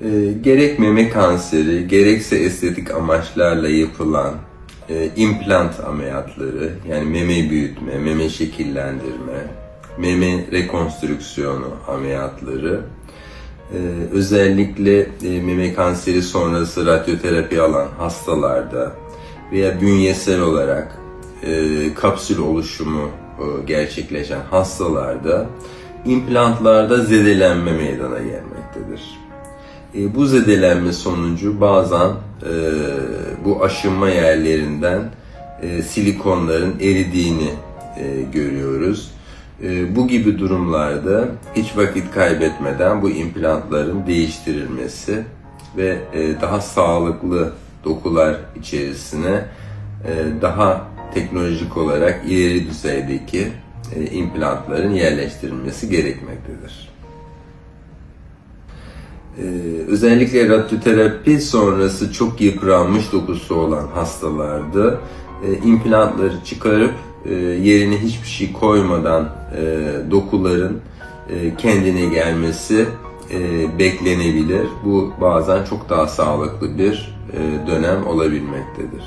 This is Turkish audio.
E, gerek meme kanseri, gerekse estetik amaçlarla yapılan e, implant ameliyatları, yani meme büyütme, meme şekillendirme, meme rekonstrüksiyonu ameliyatları, e, özellikle e, meme kanseri sonrası radyoterapi alan hastalarda veya bünyesel olarak e, kapsül oluşumu e, gerçekleşen hastalarda implantlarda zedelenme meydana gelmektedir. E, bu zedelenme sonucu bazen e, bu aşınma yerlerinden e, silikonların eridiğini e, görüyoruz. E, bu gibi durumlarda hiç vakit kaybetmeden bu implantların değiştirilmesi ve e, daha sağlıklı dokular içerisine e, daha teknolojik olarak ileri düzeydeki e, implantların yerleştirilmesi gerekmektedir. Ee, özellikle radyoterapi sonrası çok yıpranmış dokusu olan hastalarda e, implantları çıkarıp e, yerine hiçbir şey koymadan e, dokuların kendine gelmesi beklenebilir. Bu bazen çok daha sağlıklı bir dönem olabilmektedir.